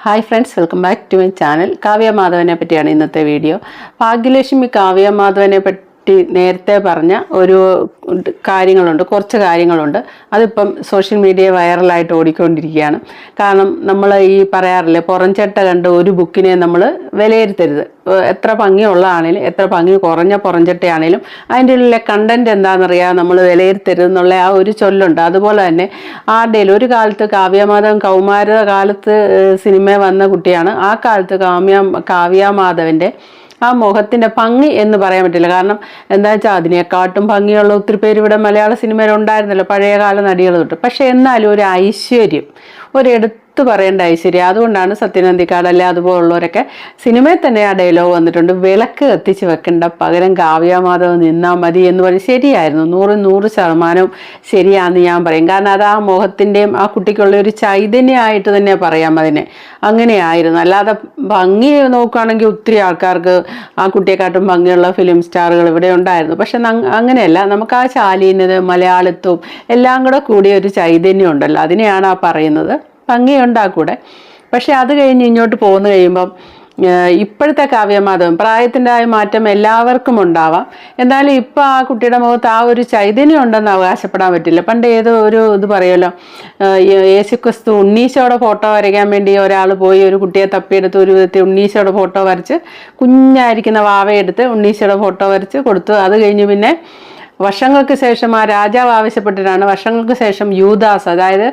Hi friends welcome back to my channel Kavya മാധവനെ പറ്റിയാണ് ഇന്നത്തെ video Bhagyalakshmi Kavya മാധവനെ പറ്റി നേരത്തെ പറഞ്ഞ ഒരു കാര്യങ്ങളുണ്ട് കുറച്ച് കാര്യങ്ങളുണ്ട്. അതിപ്പം സോഷ്യൽ മീഡിയ വൈറലായിട്ട് ഓടിക്കൊണ്ടിരിക്കുകയാണ്. കാരണം നമ്മൾ ഈ പറയാറില്ലേ പുറംചട്ട കണ്ട് ഒരു ബുക്കിനെ നമ്മൾ വിലയിരുത്തരുത്. എത്ര ഭംഗിയുള്ളതാണേലും എത്ര ഭംഗി കുറഞ്ഞ പുറംചട്ടയാണേലും അതിന്റെ ഉള്ളിലെ കണ്ടന്റ് എന്താണെന്നറിയാതെ നമ്മൾ വിലയിരുത്തരുത് എന്നുള്ള ആ ഒരു ചൊല്ലുണ്ട്. അതുപോലെ തന്നെ ആരുടെയും ഒരു കാലത്ത് കാവ്യമാധവൻ കൗമാര കാലത്ത് സിനിമ വന്ന കുട്ടിയാണ്. ആ കാലത്ത് കാവ്യ കാവ്യമാധവന്റെ ആ മുഖത്തിന്റെ ഭംഗി എന്ന് പറയാൻ പറ്റില്ല. കാരണം എന്താ വെച്ചാൽ അതിനെക്കാട്ടും ഭംഗിയുള്ള ഒത്തിരി പേര് ഇവിടെ മലയാള സിനിമയിൽ ഉണ്ടായിരുന്നല്ലോ. പഴയകാല നടികൾ തൊട്ട്. പക്ഷെ എന്നാലും ഒരു ഐശ്വര്യം ഒരു പറയേണ്ട ഐശ്വര്യ അതുകൊണ്ടാണ് സത്യനന്ദിക്കാട് അല്ലെ അതുപോലുള്ളവരൊക്കെ സിനിമയിൽ തന്നെ ആ ഡയലോഗ് വന്നിട്ടുണ്ട് വിളക്ക് കത്തിച്ച് വെക്കേണ്ട പകരം കാവ്യമാധവ് നിന്നാൽ മതി എന്ന് പറയും ശരിയായിരുന്നു. നൂറ് നൂറ് ശതമാനവും ശരിയാന്ന് ഞാൻ പറയും. കാരണം അത് ആ മോഹത്തിന്റെയും ആ കുട്ടിക്കുള്ള ഒരു ചൈതന്യമായിട്ട് തന്നെ പറയാം അതിനെ. അങ്ങനെയായിരുന്നു. അല്ലാതെ ഭംഗി നോക്കുകയാണെങ്കിൽ ഒത്തിരി ആൾക്കാർക്ക് ആ കുട്ടിയെക്കാട്ടും ഭംഗിയുള്ള ഫിലിം സ്റ്റാറുകൾ ഇവിടെ ഉണ്ടായിരുന്നു. പക്ഷെ അങ്ങനെയല്ല. നമുക്ക് ആ ശാലീനത മലയാളിത്വം എല്ലാം കൂടെ കൂടിയ ഒരു ചൈതന്യം ഉണ്ടല്ലോ. അതിനെയാണ് ആ പറയുന്നത്. ഭംഗിയുണ്ട് ആ കൂടെ പക്ഷെ അത് കഴിഞ്ഞ് ഇങ്ങോട്ട് പോകുന്നു കഴിയുമ്പം ഇപ്പോഴത്തെ കാവ്യമാധവം പ്രായത്തിന്റെ ആ മാറ്റം എല്ലാവർക്കും ഉണ്ടാവാം. എന്നാലും ഇപ്പം ആ കുട്ടിയുടെ മുഖത്ത് ആ ഒരു ചൈതന്യം ഉണ്ടെന്ന് അവകാശപ്പെടാൻ പറ്റില്ല. പണ്ട് ഏതോ ഒരു ഇത് പറയുമല്ലോ യേശുക്രിസ്തു ഉണ്ണീശോയുടെ ഫോട്ടോ വരയ്ക്കാൻ വേണ്ടി ഒരാൾ പോയി ഒരു കുട്ടിയെ തപ്പിയെടുത്ത് ഒരു വിധത്തിൽ ഉണ്ണീശോയുടെ ഫോട്ടോ വരച്ച് കുഞ്ഞായിരിക്കുന്ന വാവയെടുത്ത് ഉണ്ണീശോയുടെ ഫോട്ടോ വരച്ച് കൊടുത്തു. അത് കഴിഞ്ഞ് പിന്നെ വർഷങ്ങൾക്ക് ശേഷം ആ രാജാവ് ആവശ്യപ്പെട്ടിട്ടാണ് വർഷങ്ങൾക്ക് ശേഷം യൂദാസ് അതായത്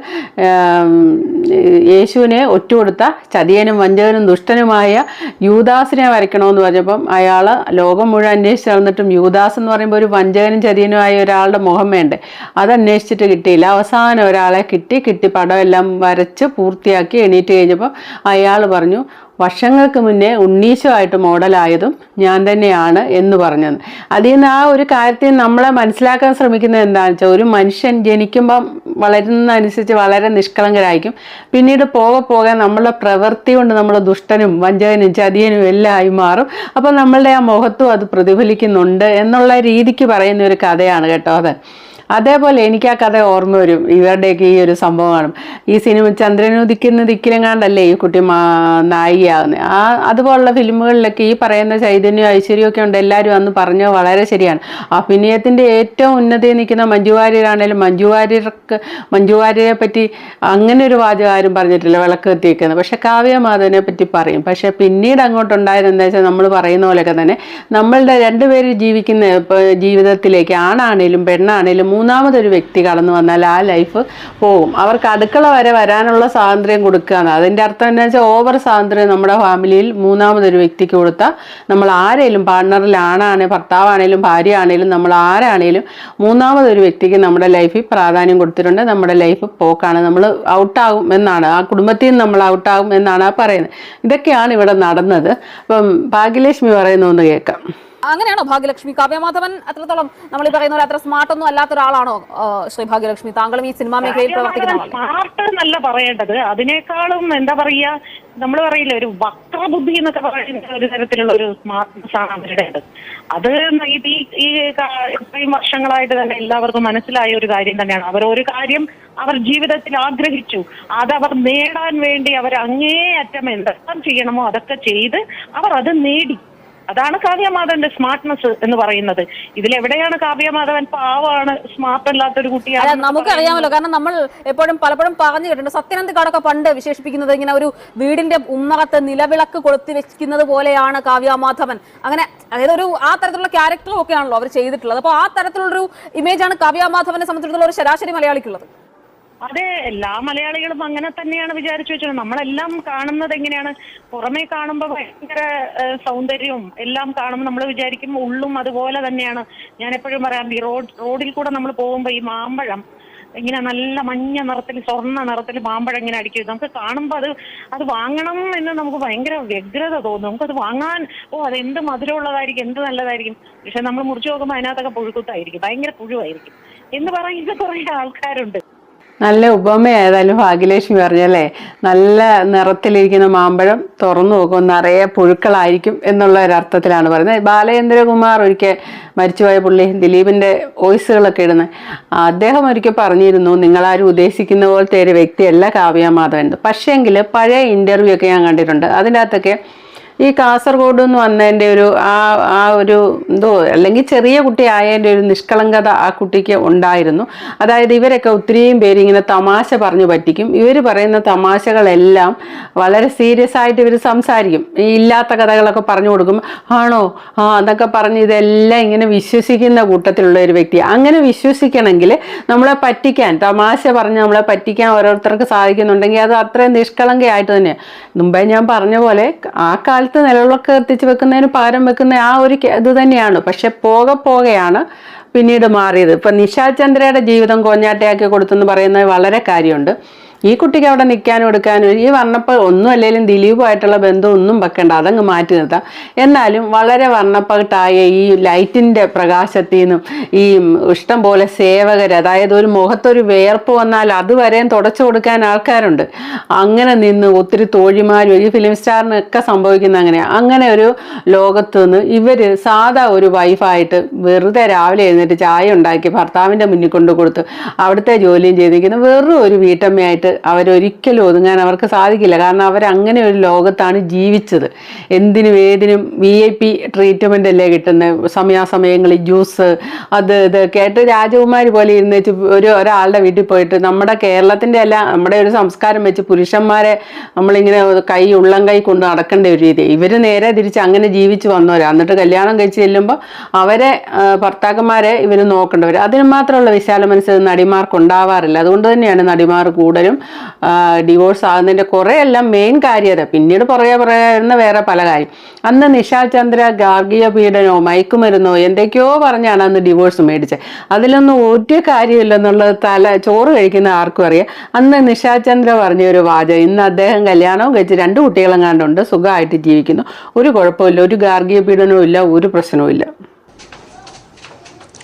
യേശുവിനെ ഒറ്റുകൊടുത്ത ചതിയനും വഞ്ചകനും ദുഷ്ടനുമായ യൂദാസിനെ വരയ്ക്കണമെന്ന് പറഞ്ഞപ്പം അയാൾ ലോകം മുഴുവൻ അന്വേഷിച്ച് നടന്നിട്ടും യൂദാസ് എന്ന് പറയുമ്പോൾ ഒരു വഞ്ചകനും ചതിയനുമായ ഒരാളുടെ മുഖം വേണ്ടേ? അത് അന്വേഷിച്ചിട്ട് കിട്ടിയില്ല. അവസാനം ഒരാളെ കിട്ടി കിട്ടി പടം എല്ലാം വരച്ച് പൂർത്തിയാക്കി എണീറ്റ് കഴിഞ്ഞപ്പം അയാൾ പറഞ്ഞു വർഷങ്ങൾക്ക് മുന്നേ ഉണ്ണീശമായിട്ട് മോഡലായതും ഞാൻ തന്നെയാണ് എന്ന് പറഞ്ഞത് അതിൽ നിന്ന് ആ ഒരു കാര്യത്തിൽ നമ്മളെ മനസ്സിലാക്കാൻ ശ്രമിക്കുന്നത് എന്താണെന്ന് വെച്ചാൽ ഒരു മനുഷ്യൻ ജനിക്കുമ്പം വളരുന്നതനുസരിച്ച് വളരെ നിഷ്കളങ്കരായിരിക്കും. പിന്നീട് പോകെ പോകെ നമ്മളുടെ പ്രവൃത്തി കൊണ്ട് നമ്മൾ ദുഷ്ടനും വഞ്ചകനും ചതിയനും എല്ലാം ആയി മാറും. അപ്പം നമ്മളുടെ ആ മുഖത്തും അത് പ്രതിഫലിക്കുന്നുണ്ട് എന്നുള്ള രീതിക്ക് പറയുന്ന ഒരു കഥയാണ് കേട്ടോ അത്. അതേപോലെ എനിക്ക് ആ കഥ ഓർമ്മ വരും. ഇവരുടെയൊക്കെ ഈ ഒരു സംഭവമാണ് ഈ സിനിമ ചന്ദ്രനുദിക്കുന്ന ദിക്കിലെങ്ങാണ്ടല്ലേ ഈ കുട്ടി നായികയാകുന്നത് ആ അതുപോലുള്ള ഫിലിമുകളിലൊക്കെ ഈ പറയുന്ന ചൈതന്യം ഐശ്വര്യമൊക്കെ ഉണ്ട്. എല്ലാവരും അന്ന് പറഞ്ഞത് വളരെ ശരിയാണ്. അഭിനയത്തിന്റെ ഏറ്റവും ഉന്നതിയിൽ നിൽക്കുന്ന മഞ്ജു വാര്യരാണേലും മഞ്ജു വാര്യർക്ക് മഞ്ജു വാര്യരെ പറ്റി അങ്ങനെ ഒരു വാചകം ആരും പറഞ്ഞിട്ടില്ല. വിളക്ക് എത്തിയിരിക്കുന്നത് പക്ഷെ കാവ്യമാധവനെ പറ്റി പറയും. പക്ഷെ പിന്നീട് അങ്ങോട്ട് എന്താ വെച്ചാൽ നമ്മൾ പറയുന്ന പോലെയൊക്കെ തന്നെ നമ്മളുടെ രണ്ടുപേര് ജീവിക്കുന്ന ജീവിതത്തിലേക്ക് ആണാണേലും പെണ്ണാണേലും മൂന്നാമതൊരു വ്യക്തി കടന്നു വന്നാൽ ആ ലൈഫ് പോകും അവർക്ക് അടുക്കള വരെ വരാനുള്ള സ്വാതന്ത്ര്യം കൊടുക്കുകയാണ്. അതിന്റെ അർത്ഥം എന്താ വെച്ചാൽ ഓവർ സ്വാതന്ത്ര്യം നമ്മുടെ ഫാമിലിയിൽ മൂന്നാമതൊരു വ്യക്തിക്ക് കൊടുത്താൽ നമ്മൾ ആരെങ്കിലും പാർട്ണറിൽ ആണാണ് ഭർത്താവാണേലും ഭാര്യ ആണേലും നമ്മൾ ആരാണേലും മൂന്നാമതൊരു വ്യക്തിക്ക് നമ്മുടെ ലൈഫിൽ പ്രാധാന്യം കൊടുത്തിട്ടുണ്ട്. നമ്മുടെ ലൈഫ് പോക്കാണ്. നമ്മൾ ഔട്ടാകും എന്നാണ്. ആ കുടുംബത്തിൽ നിന്ന് നമ്മൾ ഔട്ടാകും എന്നാണ് ആ പറയുന്നത്. ഇതൊക്കെയാണ് ഇവിടെ നടന്നത്. അപ്പം ഭാഗ്യലക്ഷ്മി പറയുന്ന ഒന്ന് കേൾക്കാം. അങ്ങനെയാണോ ഭാഗ്യലക്ഷ്മി? കാവ്യമാധവൻ അത്രത്തോളം നമ്മൾ ഈ പറയുന്ന പോലെ അത്ര സ്മാർട്ട് ഒന്നും അല്ലാത്ത ഒരാളാണോ ശ്രീ ഭാഗ്യലക്ഷ്മി? താങ്കളും ഈ സിനിമാ മേഖലയിൽ പ്രവർത്തിക്കുന്ന സ്മാർട്ട് എന്നല്ല പറയേണ്ടത്. അതിനേക്കാളും എന്താ പറയാ നമ്മൾ പറയില്ല ഒരു വക്രബുദ്ധി എന്നൊക്കെ പറയുന്ന ഒരു തരത്തിലുള്ള ഒരു സ്മാർട്ട്നെസ് ആണ് അവരുടേത്. അത് ഈ ഈ ഇത്രയും വർഷങ്ങളായിട്ട് തന്നെ എല്ലാവർക്കും മനസ്സിലായ ഒരു കാര്യം തന്നെയാണ്. അവർ ഒരു കാര്യം അവർ ജീവിതത്തിൽ ആഗ്രഹിച്ചു. അത് അവർ നേടാൻ വേണ്ടി അവർ അങ്ങേയറ്റം എന്തെല്ലാം ചെയ്യണമോ അതൊക്കെ ചെയ്ത് അവർ അത് നേടി. അതാണ് കാവ്യമാധവന്റെ സ്മാർട്ട്നെസ് എന്ന് പറയുന്നത്. ഇതിലെവിടെയാണ് കാവ്യമാധവൻ പാവമാണ് സ്മാർട്ട് അല്ലാത്തൊരു അല്ല കുട്ടിയാണ് നമുക്കറിയാമല്ലോ കാരണം നമ്മൾ എപ്പോഴും പലപ്പോഴും പറഞ്ഞു കേട്ടിട്ടുണ്ട്. സത്യനന്ദിക്കാടൊക്കെ പണ്ട് വിശേഷിപ്പിക്കുന്നത് ഇങ്ങനെ ഒരു വീടിന്റെ ഉമ്മകത്ത് നിലവിളക്ക് കൊളുത്തി വെക്കുന്നത് പോലെയാണ് കാവ്യമാധവൻ. അങ്ങനെ അതായത് ഒരു ആ തരത്തിലുള്ള ക്യാരക്ടറും ഒക്കെ ആണല്ലോ അവർ ചെയ്തിട്ടുള്ളത്. അപ്പോൾ ആ തരത്തിലുള്ളൊരു ഇമേജാണ് കാവ്യമാധവനെ സംബന്ധിച്ചിടത്തോളം ഒരു ശരാശരി മലയാളിക്കുള്ളത്. അതെ എല്ലാ മലയാളികളും അങ്ങനെ തന്നെയാണ് വിചാരിച്ചു വെച്ചത്. നമ്മളെല്ലാം കാണുന്നത് എങ്ങനെയാണ്? പുറമേ കാണുമ്പോൾ ഭയങ്കര സൗന്ദര്യവും എല്ലാം കാണുമ്പോൾ നമ്മൾ വിചാരിക്കും ഉള്ളും അതുപോലെ തന്നെയാണ്. ഞാൻ എപ്പോഴും പറയാം ഈ റോഡ് റോഡിൽ കൂടെ നമ്മൾ പോകുമ്പോൾ ഈ മാമ്പഴം ഇങ്ങനെ നല്ല മഞ്ഞ നിറത്തിൽ സ്വർണ നിറത്തിൽ മാമ്പഴം ഇങ്ങനെ അടിക്കും. നമുക്ക് കാണുമ്പോൾ അത് അത് വാങ്ങണം എന്ന് നമുക്ക് ഭയങ്കര വ്യഗ്രത തോന്നും. നമുക്കത് വാങ്ങാൻ ഓ അത് എന്ത് മധുരമുള്ളതായിരിക്കും എന്ത് നല്ലതായിരിക്കും. പക്ഷെ നമ്മൾ മുറിച്ചു നോക്കുമ്പോൾ അതിനകത്തൊക്കെ പുഴുക്കുത്തായിരിക്കും. ഭയങ്കര പുഴുവായിരിക്കും. എന്ന് പറയുന്ന കുറെ ആൾക്കാരുണ്ട്. നല്ല ഉപമയായതായാലും ഭാഗ്യലക്ഷ്മി പറഞ്ഞല്ലേ? നല്ല നിറത്തിലിരിക്കുന്ന മാമ്പഴം തുറന്നു നോക്കും നിറയെ പുഴുക്കളായിരിക്കും എന്നുള്ള അർത്ഥത്തിലാണ് പറയുന്നത്. ബാലചന്ദ്രകുമാർ ഒരിക്കൽ മരിച്ചുപോയ പുള്ളി ദിലീപിന്റെ വോയിസുകളൊക്കെ ഇടുന്നത് അദ്ദേഹം ഒരിക്കൽ പറഞ്ഞിരുന്നു നിങ്ങളാരും ഉദ്ദേശിക്കുന്ന പോലത്തെ ഒരു വ്യക്തിയല്ല കാവ്യ മാധവൻ പക്ഷേങ്കിൽ പഴയ ഇന്റർവ്യൂ ഒക്കെ ഞാൻ കണ്ടിട്ടുണ്ട്. അതിന്റെ അകത്തൊക്കെ ഈ കാസർഗോഡ് എന്ന് വന്നതിന്റെ ഒരു ആ ആ ഒരു എന്തോ അല്ലെങ്കിൽ ചെറിയ കുട്ടി ആയതിന്റെ ഒരു നിഷ്കളങ്കത ആ കുട്ടിക്ക് ഉണ്ടായിരുന്നു. അതായത് ഇവരൊക്കെ ഒത്തിരിയും പേര് ഇങ്ങനെ തമാശ പറഞ്ഞു പറ്റിക്കും. ഇവർ പറയുന്ന തമാശകളെല്ലാം വളരെ സീരിയസ് ആയിട്ട് ഇവർ സംസാരിക്കും. ഈ ഇല്ലാത്ത കഥകളൊക്കെ പറഞ്ഞു കൊടുക്കും. ആണോ? ആ എന്നൊക്കെ പറഞ്ഞ് ഇതെല്ലാം ഇങ്ങനെ വിശ്വസിക്കുന്ന കൂട്ടത്തിലുള്ള ഒരു വ്യക്തി. അങ്ങനെ വിശ്വസിക്കണമെങ്കിൽ നമ്മളെ പറ്റിക്കാൻ തമാശ പറഞ്ഞ് നമ്മളെ പറ്റിക്കാൻ ഓരോരുത്തർക്ക് സാധിക്കുന്നുണ്ടെങ്കിൽ അത് അത്രയും നിഷ്കളങ്കയായിട്ട് തന്നെയാണ് മുമ്പേ ഞാൻ പറഞ്ഞ പോലെ ആ കാലത്ത് നിലവിളക്ക് എത്തിച്ച് വെക്കുന്നതിന് പകരം വെക്കുന്ന ആ ഒരു ഇത് തന്നെയാണ്. പക്ഷെ പോക പോകെയാണ് പിന്നീട് മാറിയത്. ഇപ്പം നിശാൽ ചന്ദ്രയുടെ ജീവിതം കോഞ്ഞാട്ടയാക്കി കൊടുത്തെന്ന് പറയുന്നത് വളരെ കാര്യമുണ്ട്. ഈ കുട്ടിക്ക് അവിടെ നിൽക്കാനും എടുക്കാനും ഈ വർണപ്പ ഒന്നും അല്ലെങ്കിലും ദിലീപുമായിട്ടുള്ള ബന്ധം ഒന്നും വെക്കണ്ട. അതങ്ങ് മാറ്റി നിർത്താം. എന്നാലും വളരെ വർണപ്പകട്ടായ ഈ ലൈറ്റിന്റെ പ്രകാശത്തിൽ നിന്നും ഈ ഇഷ്ടം പോലെ സേവകർ അതായത് ഒരു മുഖത്തൊരു വേർപ്പ് വന്നാൽ അതുവരെയും തുടച്ചു കൊടുക്കാൻ ആൾക്കാരുണ്ട്. അങ്ങനെ നിന്ന് ഒത്തിരി തോഴിമാരും ഈ ഫിലിം സ്റ്റാറിനൊക്കെ സംഭവിക്കുന്ന അങ്ങനെ. അങ്ങനെ ഒരു ലോകത്ത് നിന്ന് ഇവർ സാധാ ഒരു വൈഫായിട്ട് വെറുതെ രാവിലെ എഴുന്നേറ്റ് ചായ ഉണ്ടാക്കി ഭർത്താവിന്റെ മുന്നിൽ കൊണ്ടു കൊടുത്ത് അവിടുത്തെ ജോലിയും ചെയ്തിരിക്കുന്ന. വെറും ഒരു വീട്ടമ്മയായിട്ട് അവരൊരിക്കലും ഒതുങ്ങാൻ അവർക്ക് സാധിക്കില്ല. കാരണം അവർ അങ്ങനെ ഒരു ലോകത്താണ് ജീവിച്ചത്. എന്തിനും ഏതിനും വി ഐ പി ട്രീറ്റ്മെന്റ് അല്ലേ കിട്ടുന്നത് സമയാസമയങ്ങളിൽ ജ്യൂസ് അത് ഇത് കേട്ട് രാജകുമാരി പോലെ ഇരുന്നേച്ച് ഒരു ഒരാളുടെ വീട്ടിൽ പോയിട്ട് നമ്മുടെ കേരളത്തിന്റെ അല്ല നമ്മുടെ ഒരു സംസ്കാരം വെച്ച് പുരുഷന്മാരെ നമ്മളിങ്ങനെ കൈ ഉള്ളം കൈ കൊണ്ട് നടക്കേണ്ട ഒരു രീതി ഇവർ നേരെ തിരിച്ച് അങ്ങനെ ജീവിച്ച് വന്നവരാണ് എന്നിട്ട് കല്യാണം കഴിച്ച് ചെല്ലുമ്പോൾ അവരെ ഭർത്താക്കന്മാരെ ഇവർ നോക്കേണ്ടവർ അതിന് മാത്രമുള്ള വിശാല മനസ്സ് നടിമാർക്ക് ഉണ്ടാവാറില്ല അതുകൊണ്ട് തന്നെയാണ് നടിമാർ കൂടുതലും ഡിവോഴ്സ് ആകുന്നതിന്റെ കുറേ എല്ലാം മെയിൻ കാര്യത. പിന്നീട് പുറകെ പറയുന്ന വേറെ പല കാര്യം. അന്ന് നിശാ ചന്ദ്ര ഗാർഗിക പീഡനോ മയക്കുമരുന്നോ എന്തൊക്കെയോ പറഞ്ഞാണ് അന്ന് ഡിവോഴ്സ് മേടിച്ചത്. അതിലൊന്നും ഒരു കാര്യമില്ലെന്നുള്ളത് തല ചോറ് കഴിക്കുന്ന ആർക്കും അറിയാം. അന്ന് നിശാ ചന്ദ്ര പറഞ്ഞ ഒരു വാചകം ഇന്ന് അദ്ദേഹം കല്യാണവും കഴിച്ച് രണ്ട് കുട്ടികളും കണ്ടുണ്ട് സുഖമായിട്ട് ജീവിക്കുന്നു. ഒരു കുഴപ്പമില്ല ഒരു ഗാർഗിക പീഡനവും ഇല്ല ഒരു പ്രശ്നവും ഇല്ല.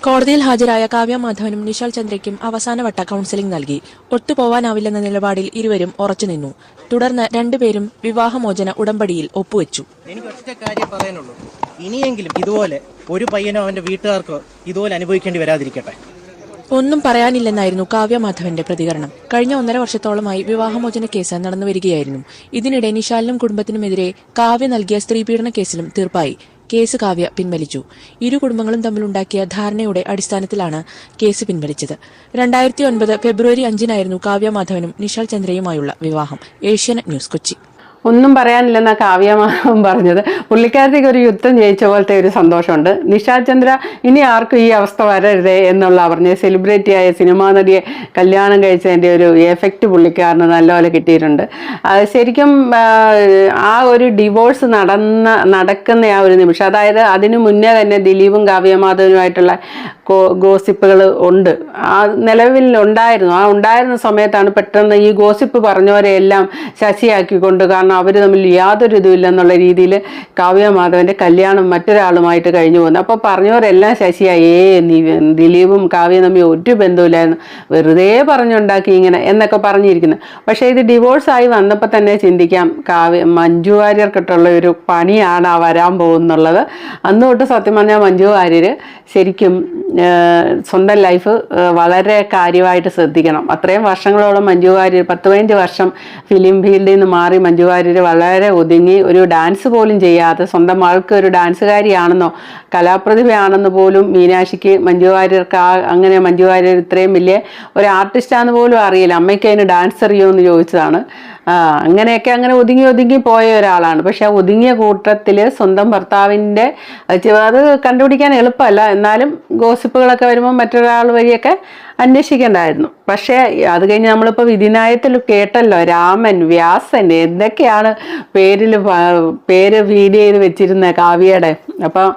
കോടതിയിൽ ഹാജരായ കാവ്യ മാധവനും നിഷാൽ ചന്ദ്രയ്ക്കും അവസാനവട്ട കൌൺസിലിംഗ് നൽകി. ഒത്തുപോവാനാവില്ലെന്ന നിലപാടിൽ ഇരുവരും ഉറച്ചുനിന്നു തുടർന്ന് രണ്ടുപേരും വിവാഹമോചന ഉടമ്പടിയിൽ ഒപ്പുവെച്ചു. എനിക്ക് ഒറ്റ കാര്യം പറയാനുള്ളൂ. ഇനിയെങ്കിലും ഇതുപോലെ ഒരു പയ്യനോ അവന്റെ വീട്ടുകാർക്കോ ഇതുപോലെ അനുഭവിക്കേണ്ടി വരാതിരിക്കട്ടെ. ഒന്നും പറയാനില്ലെന്നായിരുന്നു കാവ്യ മാധവന്റെ പ്രതികരണം. കഴിഞ്ഞ ഒന്നര വർഷത്തോളമായി വിവാഹമോചന കേസ് നടന്നു വരികയായിരുന്നു ഇതിനിടെ നിശാലിനും കുടുംബത്തിനുമെതിരെ കാവ്യ നൽകിയ സ്ത്രീപീഡന കേസിലും തീർപ്പായി. കേസ് കാവ്യ പിൻവലിച്ചു. ഇരു കുടുംബങ്ങളും തമ്മിലുണ്ടാക്കിയ ധാരണയുടെ അടിസ്ഥാനത്തിലാണ് കേസ് പിൻവലിച്ചത്. രണ്ടായിരത്തി ഒൻപത് ഫെബ്രുവരി അഞ്ചിനായിരുന്നു കാവ്യ മാധവനും നിഷാൽ ചന്ദ്രയുമായുള്ള വിവാഹം. ഏഷ്യാനെറ്റ് ന്യൂസ് കൊച്ചി. ഒന്നും പറയാനില്ലെന്നാ കാവ്യമാവും പറഞ്ഞത്. പുള്ളിക്കാരത്തേക്ക് ഒരു യുദ്ധം ജയിച്ച പോലത്തെ ഒരു സന്തോഷമുണ്ട്. നിഷാ ചന്ദ്ര ഇനി ആർക്കും ഈ അവസ്ഥ വരരുതേ എന്നുള്ള പറഞ്ഞ് സെലിബ്രിറ്റി ആയ സിനിമാ നടിയെ കല്യാണം കഴിച്ചതിന്റെ ഒരു എഫക്റ്റ് പുള്ളിക്കാരന് നല്ലപോലെ കിട്ടിയിട്ടുണ്ട്. അത് ശരിക്കും ആ ഒരു ഡിവോഴ്സ് നടന്ന നടക്കുന്ന ആ ഒരു നിമിഷം അതായത് അതിനു മുന്നേ തന്നെ ദിലീപും കാവ്യമാധവനുമായിട്ടുള്ള ഗോസിപ്പുകൾ ഉണ്ട്. ആ നിലവിൽ ഉണ്ടായിരുന്നു. ആ ഉണ്ടായിരുന്ന സമയത്താണ് പെട്ടെന്ന് ഈ ഗോസിപ്പ് പറഞ്ഞവരെയെല്ലാം ശശിയാക്കിക്കൊണ്ട് കാരണം അവർ തമ്മിൽ യാതൊരു ഇതുമില്ലെന്നുള്ള രീതിയിൽ കാവ്യമാധവന്റെ കല്യാണം മറ്റൊരാളുമായിട്ട് കഴിഞ്ഞു പോകുന്നു അപ്പോൾ പറഞ്ഞവരെല്ലാം ശശിയായി ഏ നീ ദിലീപും കാവ്യ തമ്മിൽ ഒരു ബന്ധമില്ലായിരുന്നു വെറുതെ പറഞ്ഞുണ്ടാക്കി ഇങ്ങനെ എന്നൊക്കെ പറഞ്ഞിരിക്കുന്നു. പക്ഷേ ഇത് ഡിവോഴ്സായി വന്നപ്പോൾ തന്നെ ചിന്തിക്കാം കാവ്യ മഞ്ജു വാര്യർക്കിട്ടുള്ള ഒരു പണിയാണ് ആ വരാൻ പോകുന്നുള്ളത് അന്ന് തൊട്ട് സത്യം പറഞ്ഞാൽ മഞ്ജു വാര്യർ ശരിക്കും സ്വന്തം ലൈഫ് വളരെ കാര്യമായിട്ട് ശ്രദ്ധിക്കണം. അത്രയും വർഷങ്ങളോളം മഞ്ജു വാര്യർ പത്ത് പതിനഞ്ച് വർഷം ഫിലിം ഫീൽഡിൽ നിന്ന് മാറി മഞ്ജു വാര്യർ വളരെ ഒതുങ്ങി. ഒരു ഡാൻസ് പോലും ചെയ്യാതെ സ്വന്തം ആൾക്ക് ഒരു ഡാൻസുകാരിയാണെന്നോ കലാപ്രതിഭയാണെന്ന് പോലും മീനാക്ഷിക്ക് മഞ്ജു വാര്യർക്ക് ആ അങ്ങനെ മഞ്ജു വാര്യർ ഇത്രയും വലിയ ഒരു ആർട്ടിസ്റ്റാന്ന് പോലും അറിയില്ല. അമ്മയ്ക്ക് അതിന് ഡാൻസ് അറിയുമോ എന്ന് ചോദിച്ചതാണ്. അങ്ങനെയൊക്കെ അങ്ങനെ ഒതുങ്ങി ഒതുങ്ങി പോയ ഒരാളാണ്. പക്ഷെ ആ ഒതുങ്ങിയ കൂട്ടത്തിൽ സ്വന്തം ഭർത്താവിന്റെ അത് കണ്ടുപിടിക്കാൻ എളുപ്പമല്ല. എന്നാലും ഗോസിപ്പുകളൊക്കെ വരുമ്പോൾ മറ്റൊരാൾ വഴിയൊക്കെ അന്വേഷിക്കേണ്ടായിരുന്നു. പക്ഷേ അത് കഴിഞ്ഞ് നമ്മളിപ്പോൾ വിധിനായത്തിൽ കേട്ടല്ലോ രാമൻ വ്യാസൻ എന്തൊക്കെയാണ് പേരിൽ പേര് ഫീഡ് ചെയ്ത് വെച്ചിരുന്ന കാവ്യയുടെ. അപ്പം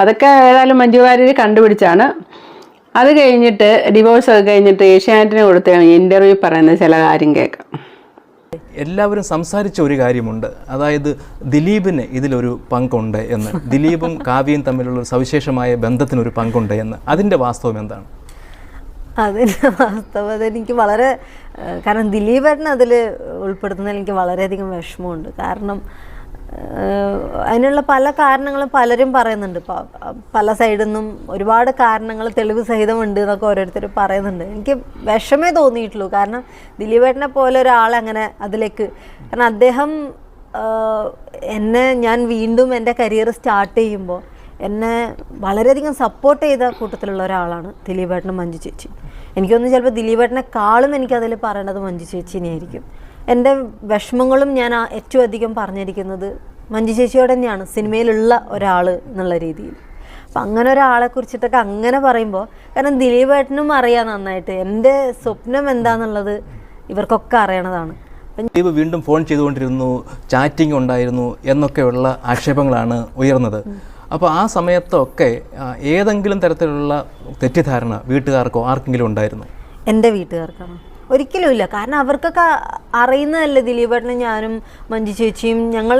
അതൊക്കെ ഏതായാലും മഞ്ജു വാര്യർ കണ്ടുപിടിച്ചാണ്. അത് കഴിഞ്ഞിട്ട് ഡിവോഴ്സ് ഒക്കെ കഴിഞ്ഞിട്ട് ഏഷ്യാനെറ്റിന് കൊടുത്ത ഇന്റർവ്യൂ പറയുന്ന ചില കാര്യം കേൾക്കാം. എല്ലാവരും സംസാരിച്ച ഒരു കാര്യമുണ്ട്. അതായത് ദിലീപിന് ഇതിലൊരു പങ്കുണ്ട് എന്ന്. ദിലീപും കാവ്യയും തമ്മിലുള്ള സവിശേഷമായ ബന്ധത്തിനൊരു പങ്കുണ്ട് എന്ന്. അതിന്റെ വാസ്തവം എന്താണ്? അതിന്റെ വാസ്തവത എനിക്ക് വളരെ കാരണം ദിലീപേട്ടൻ അതിൽ ഉൾപ്പെടുത്തുന്നതിൽ എനിക്ക് വളരെയധികം വിഷമമുണ്ട്. കാരണം അതിനുള്ള പല കാരണങ്ങളും പലരും പറയുന്നുണ്ട്. ഇപ്പോൾ പല സൈഡിൽ നിന്നും ഒരുപാട് കാരണങ്ങൾ തെളിവ് സഹിതമുണ്ട് എന്നൊക്കെ ഓരോരുത്തർ പറയുന്നുണ്ട്. എനിക്ക് വിഷമേ തോന്നിയിട്ടുള്ളൂ. കാരണം ദിലീപേട്ടനെ പോലെ ഒരാൾ അങ്ങനെ അതിലേക്ക് കാരണം അദ്ദേഹം എന്നെ ഞാൻ വീണ്ടും എന്റെ കരിയർ സ്റ്റാർട്ട് ചെയ്യുമ്പോൾ എന്നെ വളരെയധികം സപ്പോർട്ട് ചെയ്ത കൂട്ടത്തിലുള്ള ഒരാളാണ് ദിലീപേട്ടനും മഞ്ജു ചേച്ചി എനിക്കൊന്നും ചിലപ്പോൾ ദിലീപേട്ടനെ കാളും എനിക്കതിൽ പറയേണ്ടത് മഞ്ജു ചേച്ചിനെയായിരിക്കും. എന്റെ വിഷമങ്ങളും ഞാൻ ഏറ്റവും അധികം പറഞ്ഞിരിക്കുന്നത് മഞ്ജു ചേച്ചിയോട് തന്നെയാണ് സിനിമയിലുള്ള ഒരാൾ എന്നുള്ള രീതിയിൽ. അപ്പം അങ്ങനെ ഒരാളെ കുറിച്ചിട്ടൊക്കെ അങ്ങനെ പറയുമ്പോൾ കാരണം ദിലീപേട്ടനും അറിയാം നന്നായിട്ട് എന്റെ സ്വപ്നം എന്താണെന്നുള്ളത് ഇവർക്കൊക്കെ അറിയണതാണ്. ദിലീപ് വീണ്ടും ഫോൺ ചെയ്തുകൊണ്ടിരുന്നു ചാറ്റിംഗ് ഉണ്ടായിരുന്നു എന്നൊക്കെയുള്ള ആക്ഷേപങ്ങളാണ് ഉയർന്നത്. അപ്പോൾ ആ സമയത്തൊക്കെ ഏതെങ്കിലും തരത്തിലുള്ള തെറ്റിദ്ധാരണ വീട്ടുകാർക്കോ ആർക്കെങ്കിലും ഉണ്ടായിരുന്നു? എന്റെ വീട്ടുകാർക്കാണ്? ഒരിക്കലും ഇല്ല കാരണം അവർക്കൊക്കെ അറിയുന്നതല്ലേ ദിലീപേട്ടനും ഞാനും മഞ്ജു ചേച്ചിയും. ഞങ്ങൾ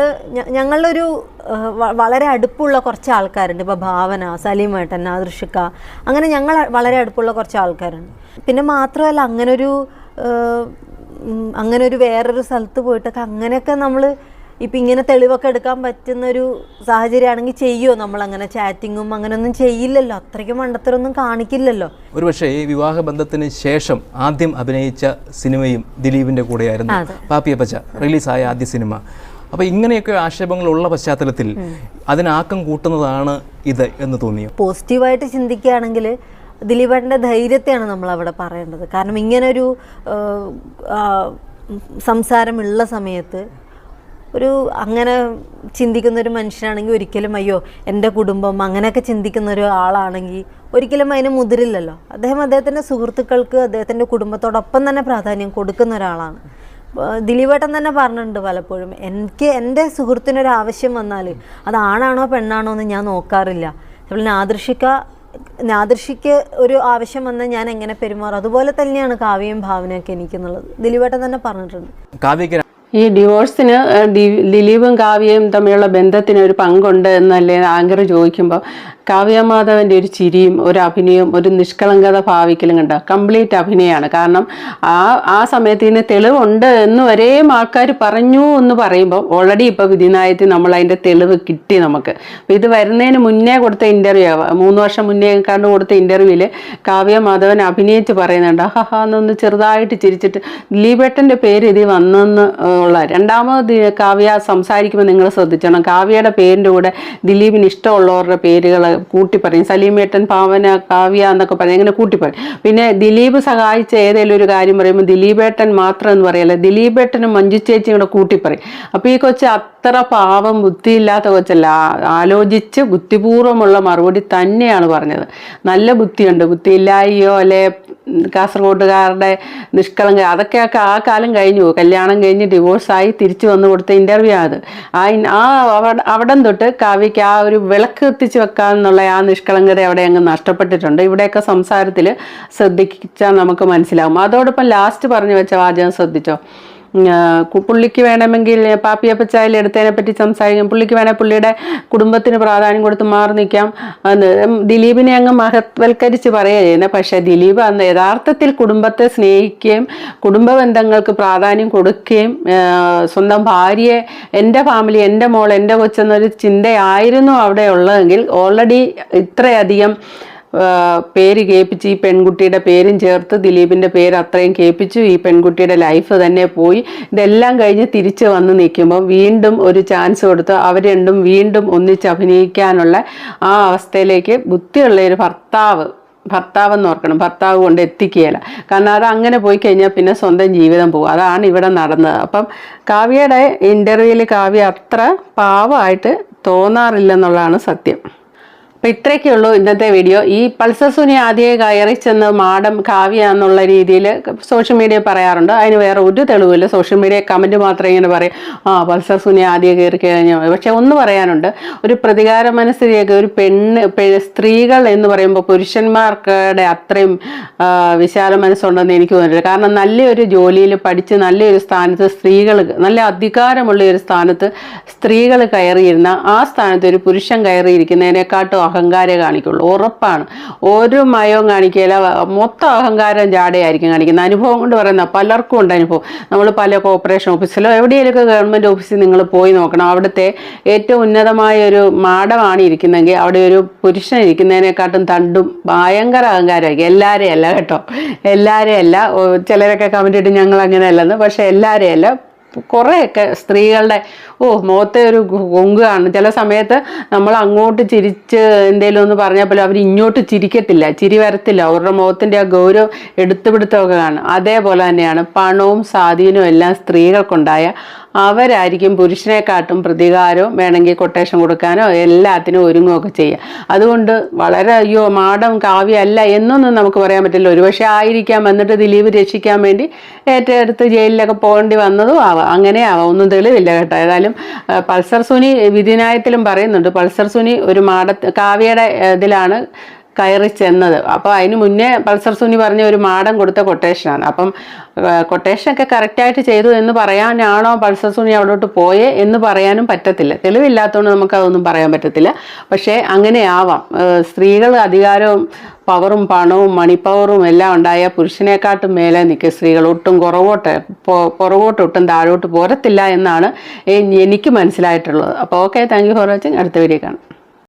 ഞങ്ങളുടെ ഒരു വളരെ അടുപ്പുള്ള കുറച്ച് ആൾക്കാരുണ്ട്. ഇപ്പോൾ ഭാവന സലീമേട്ടൻ ആദർശിക്ക. അങ്ങനെ ഞങ്ങൾ വളരെ അടുപ്പുള്ള കുറച്ച് ആൾക്കാരുണ്ട്. പിന്നെ മാത്രമല്ല അങ്ങനൊരു അങ്ങനൊരു വേറൊരു സ്ഥലത്ത് പോയിട്ടൊക്കെ അങ്ങനെയൊക്കെ നമ്മൾ ഇപ്പം ഇങ്ങനെ തെളിവൊക്കെ എടുക്കാൻ പറ്റുന്ന ഒരു സാഹചര്യമാണെങ്കിൽ ചെയ്യുമോ നമ്മൾ അങ്ങനെ ചാറ്റിങ്ങും അങ്ങനെയൊന്നും ചെയ്യില്ലല്ലോ. അത്രയ്ക്ക് മണ്ടത്തരൊന്നും കാണിക്കില്ലല്ലോ. ഒരുപക്ഷെ ഈ വിവാഹ ബന്ധത്തിന് ശേഷം ആദ്യം അഭിനയിച്ച സിനിമയും ദിലീപിന്റെ കൂടെയായിരുന്നു. പാപ്പിയപ്പച്ച റിലീസായ ആദ്യ സിനിമ. അപ്പോൾ ഇങ്ങനെയൊക്കെ ആക്ഷേപങ്ങളുള്ള പശ്ചാത്തലത്തിൽ അതിനാക്കം കൂട്ടുന്നതാണ് ഇത് എന്ന് തോന്നിയോ? പോസിറ്റീവായിട്ട് ചിന്തിക്കുകയാണെങ്കിൽ ദിലീപേട്ടന്റെ ധൈര്യത്തെയാണ് നമ്മൾ അവിടെ പറയേണ്ടത്. കാരണം ഇങ്ങനൊരു സംസാരമുള്ള സമയത്ത് ഒരു അങ്ങനെ ചിന്തിക്കുന്ന ഒരു മനുഷ്യനാണെങ്കിൽ ഒരിക്കലും അയ്യോ എന്റെ കുടുംബം അങ്ങനെയൊക്കെ ചിന്തിക്കുന്ന ഒരു ആളാണെങ്കിൽ ഒരിക്കലും അതിന് മുതിരില്ലല്ലോ. അദ്ദേഹം അദ്ദേഹത്തിന്റെ സുഹൃത്തുക്കൾക്ക് അദ്ദേഹത്തിന്റെ കുടുംബത്തോടൊപ്പം തന്നെ പ്രാധാന്യം കൊടുക്കുന്ന ഒരാളാണ്. ദിലീപേട്ടൻ തന്നെ പറഞ്ഞിട്ടുണ്ട് പലപ്പോഴും എനിക്ക് എന്റെ സുഹൃത്തിനൊരു ആവശ്യം വന്നാൽ അത് ആണാണോ പെണ്ണാണോ എന്ന് ഞാൻ നോക്കാറില്ല. അതുപോലെ നാദൃശിക്ക നാദൃശിക്ക് ഒരു ആവശ്യം വന്നാൽ ഞാൻ എങ്ങനെ പെരുമാറും? അതുപോലെ തന്നെയാണ് കാവ്യയും ഭാവനയൊക്കെ എനിക്കെന്നുള്ളത് ദിലീപേട്ടൻ തന്നെ പറഞ്ഞിട്ടുണ്ട്. കാവ്യയ്ക്ക് ഈ ഡിവോഴ്സിന് ദിലീപും കാവ്യയും തമ്മിലുള്ള ബന്ധത്തിന് ഒരു പങ്കുണ്ട് എന്നല്ലേ ആങ്കർ ചോദിക്കുമ്പോൾ കാവ്യമാധവന്റെ ഒരു ചിരിയും ഒരു അഭിനയവും ഒരു നിഷ്കളങ്കത ഭാവിക്കലും കണ്ട കംപ്ലീറ്റ് അഭിനയമാണ് കാരണം ആ ആ സമയത്ത് ഇതിന് തെളിവുണ്ട് എന്ന് വരെയും ആൾക്കാർ പറഞ്ഞു എന്ന് പറയുമ്പോൾ ഓൾറെഡി ഇപ്പോൾ വിധിനായത്തിൽ നമ്മൾ അതിന്റെ തെളിവ് കിട്ടി നമുക്ക്. അപ്പോൾ ഇത് വരുന്നതിന് മുന്നേ കൊടുത്ത ഇന്റർവ്യൂ മൂന്ന് വർഷം മുന്നേ കണ്ട് കൊടുത്ത ഇന്റർവ്യൂവിൽ കാവ്യ മാധവൻ അഭിനയിച്ച് പറയുന്നുണ്ട് ഹഹ എന്നൊന്ന് ചെറുതായിട്ട് ചിരിച്ചിട്ട് ദിലീപേട്ടന്റെ പേര് ഇതിൽ വന്നെന്ന് ഉള്ള രണ്ടാമത് കാവ്യ സംസാരിക്കുമ്പോൾ നിങ്ങൾ ശ്രദ്ധിച്ചോണം. കാവ്യയുടെ പേരിന്റെ കൂടെ ദിലീപിന് ഇഷ്ടമുള്ളവരുടെ പേരുകൾ കൂട്ടി പറയും. സലീമേട്ടൻ പാവന കാവ്യ എന്നൊക്കെ പറയും. അങ്ങനെ കൂട്ടി പറയും. പിന്നെ ദിലീപ് സഹായിച്ച ഏതെങ്കിലും ഒരു കാര്യം പറയുമ്പോൾ ദിലീപേട്ടൻ മാത്രം എന്ന് പറയല്ല? ദിലീപേട്ടനും മഞ്ജു ചേച്ചിയും കൂടെ കൂട്ടി പറയും. അപ്പോൾ ഈ കൊച്ച് അത്ര പാവം ബുദ്ധിയില്ലാത്ത കൊച്ചല്ല. ആലോചിച്ച് ബുദ്ധിപൂർവമുള്ള മറുപടി തന്നെയാണ് പറഞ്ഞത്. നല്ല ബുദ്ധിയുണ്ട്. ബുദ്ധിയില്ലായോ അല്ലെ കാസർഗോഡുകാരുടെ നിഷ്കളങ്ക അതൊക്കെ ആ- കാലം കഴിഞ്ഞു. കല്യാണം കഴിഞ്ഞ് ഡിവോഴ്സായി തിരിച്ചു വന്ന് കൊടുത്ത ഇന്റർവ്യൂ അത്. ആ ആ അവിടെ തൊട്ട് കാവ്യയ്ക്ക് ആ ഒരു വിളക്ക് എത്തിച്ച് വെക്കാമെന്നുള്ള ആ നിഷ്കളങ്കത അവിടെ അങ്ങ് നഷ്ടപ്പെട്ടിട്ടുണ്ട്. ഇവിടെയൊക്കെ സംസാരത്തിൽ ശ്രദ്ധിച്ചാൽ നമുക്ക് മനസ്സിലാവും. അതോടൊപ്പം ലാസ്റ്റ് പറഞ്ഞു വെച്ച വാചകം ശ്രദ്ധിച്ചോ? പുള്ളിക്ക് വേണമെങ്കിൽ പാപ്പിയപ്പച്ചായാലും എടുത്തതിനെ പറ്റി സംസാരിക്കാം. പുള്ളിക്ക് വേണേൽ പുള്ളിയുടെ കുടുംബത്തിന് പ്രാധാന്യം കൊടുത്ത് മാറി നിൽക്കാം. ദിലീപിനെ അങ്ങ് മഹത്വൽക്കരിച്ച് പറയുക ചെയ്യുന്നത് പക്ഷേ ദിലീപ് അന്ന് യഥാർത്ഥത്തിൽ കുടുംബത്തെ സ്നേഹിക്കുകയും കുടുംബ ബന്ധങ്ങൾക്ക് പ്രാധാന്യം കൊടുക്കുകയും സ്വന്തം ഭാര്യയെ എന്റെ ഫാമിലി എന്റെ മോൾ എന്റെ കൊച്ചെന്നൊരു ചിന്തയായിരുന്നു അവിടെ ഉള്ളതെങ്കിൽ ഓൾറെഡി ഇത്രയധികം പേര് കേൾപ്പിച്ച് ഈ പെൺകുട്ടിയുടെ പേരും ചേർത്ത് ദിലീപിന്റെ പേര് അത്രയും കേൾപ്പിച്ചു. ഈ പെൺകുട്ടിയുടെ ലൈഫ് തന്നെ പോയി. ഇതെല്ലാം കഴിഞ്ഞ് തിരിച്ച് വന്ന് നിൽക്കുമ്പോൾ വീണ്ടും ഒരു ചാൻസ് കൊടുത്ത് അവർ രണ്ടും വീണ്ടും ഒന്നിച്ച് അഭിനയിക്കാനുള്ള ആ അവസ്ഥയിലേക്ക് ബുദ്ധിയുള്ള ഒരു ഭർത്താവ് ഭർത്താവ് എന്ന് ഓർക്കണം. ഭർത്താവ് കൊണ്ട് എത്തിക്കുകയില്ല. കാരണം അത് അങ്ങനെ പോയി കഴിഞ്ഞാൽ പിന്നെ സ്വന്തം ജീവിതം പോകും. അതാണ് ഇവിടെ നടന്നത്. അപ്പം കാവ്യയുടെ ഇന്റർവ്യൂവിൽ കാവ്യ അത്ര പാവമായിട്ട് തോന്നാറില്ലെന്നുള്ളതാണ് സത്യം. അപ്പം ഇത്രയൊക്കെ ഉള്ളൂ ഇന്നത്തെ വീഡിയോ ഈ പൾസർ സുനി ആദ്യമേ കയറി ചെന്ന് മാഡം കാവ്യ എന്നുള്ള രീതിയിൽ സോഷ്യൽ മീഡിയ പറയാറുണ്ട്. അതിന് വേറെ ഒരു തെളിവില്ല സോഷ്യൽ മീഡിയ കമന്റ് മാത്രം ഇങ്ങനെ പറയും. ആ പൾസർ സുനി ആദ്യം കയറി കഴിഞ്ഞു. പക്ഷെ ഒന്ന് പറയാനുണ്ട്. ഒരു പ്രതികാര മനസ്ഥിതിയൊക്കെ ഒരു പെണ്ണ് സ്ത്രീകൾ എന്ന് പറയുമ്പോൾ പുരുഷന്മാർക്കടെ അത്രയും വിശാല മനസ്സുണ്ടെന്ന് എനിക്ക് തോന്നുന്നില്ല കാരണം നല്ലൊരു ജോലിയിൽ പഠിച്ച് നല്ലൊരു സ്ഥാനത്ത് സ്ത്രീകൾ നല്ല അധികാരമുള്ള ഒരു സ്ഥാനത്ത് സ്ത്രീകൾ കയറിയിരുന്ന ആ സ്ഥാനത്ത് ഒരു പുരുഷൻ കയറിയിരിക്കുന്നതിനെക്കാട്ടും അഹങ്കാരം കാണിക്കുള്ളൂ. ഉറപ്പാണ്. ഒരു മയവും കാണിക്കില്ല മൊത്തം അഹങ്കാരം ജാടയായിരിക്കും കാണിക്കുന്നത്. അനുഭവം കൊണ്ട് പറയുന്ന പലർക്കും ഉണ്ട് അനുഭവം. നമ്മൾ പല കോർപ്പറേഷൻ ഓഫീസിലോ എവിടെയെങ്കിലുമൊക്കെ ഗവൺമെന്റ് ഓഫീസിൽ നിങ്ങൾ പോയി നോക്കണം. അവിടുത്തെ ഏറ്റവും ഉന്നതമായ ഒരു മാടമാണ് ഇരിക്കുന്നതെങ്കിൽ അവിടെ ഒരു പുരുഷൻ ഇരിക്കുന്നതിനെക്കാട്ടും തണ്ടും ഭയങ്കര അഹങ്കാരമായിരിക്കും. എല്ലാവരെയല്ല കേട്ടോ. എല്ലാവരെയല്ല ചിലരൊക്കെ കമന്റ് ഇട്ട് ഞങ്ങൾ അങ്ങനെയല്ലെന്ന്. പക്ഷേ എല്ലാവരെയല്ല കുറേയൊക്കെ സ്ത്രീകളുടെ ഓ മുഖത്തെ ഒരു കൊങ്കാണ് ചില സമയത്ത് നമ്മൾ അങ്ങോട്ട് ചിരിച്ച് എന്തെങ്കിലും ഒന്ന് പറഞ്ഞാൽ പോലും അവർ ഇങ്ങോട്ട് ചിരിക്കത്തില്ല ചിരി വരത്തില്ല. അവരുടെ മുഖത്തിന്റെ ആ ഗൗരവം എടുത്തുപിടുത്തമൊക്കെ കാണും. അതേപോലെ തന്നെയാണ് പണവും സ്വാധീനവും എല്ലാം സ്ത്രീകൾക്കുണ്ടായ അവരായിരിക്കും പുരുഷനെക്കാട്ടും പ്രതികാരവും വേണമെങ്കിൽ കൊട്ടേഷൻ കൊടുക്കാനോ എല്ലാത്തിനും ഒരുങ്ങുകയൊക്കെ ചെയ്യുക. അതുകൊണ്ട് വളരെ അയ്യോ മാടം കാവ്യമല്ല എന്നൊന്നും നമുക്ക് പറയാൻ പറ്റില്ല. ഒരുപക്ഷെ ആയിരിക്കാം എന്നിട്ട് ദിലീപ് രക്ഷിക്കാൻ വേണ്ടി ഏറ്റെടുത്ത് ജയിലിലൊക്കെ പോകേണ്ടി വന്നതും ആവാം. അങ്ങനെ ആവാം. ഒന്നും തെളിവില്ല കേട്ടോ. ഏതായാലും പൾസർ സുനി വിധിനായത്തിലും പറയുന്നുണ്ട്. പൾസർ സുനി ഒരു മാട കാവ്യയുടെ ഇതിലാണ് കയറി ചെന്നത്. അപ്പോൾ അതിന് മുന്നേ പൾസർ സുനി പറഞ്ഞ ഒരു മാടം കൊടുത്ത കൊട്ടേഷനാണ് അപ്പം കൊട്ടേഷനൊക്കെ കറക്റ്റായിട്ട് ചെയ്തു എന്ന് പറയാനാണോ പൾസർ സുനി അവിടോട്ട് പോയേ എന്ന് പറയാനും പറ്റത്തില്ല. തെളിവില്ലാത്തതുകൊണ്ട് നമുക്ക് അതൊന്നും പറയാൻ പറ്റത്തില്ല. പക്ഷേ അങ്ങനെ ആവാം. സ്ത്രീകൾ അധികാരവും പവറും പണവും മണിപ്പവറും എല്ലാം ഉണ്ടായ പുരുഷനെക്കാട്ടും മേലെ നിൽക്കും സ്ത്രീകൾ. ഒട്ടും കുറവോട്ട് പുറകോട്ട് ഒട്ടും താഴോട്ട് പോരത്തില്ല എന്നാണ് എനിക്ക് മനസ്സിലായിട്ടുള്ളത്. അപ്പോൾ okay thank you for watching അടുത്ത വീഡിയോ കാണാം.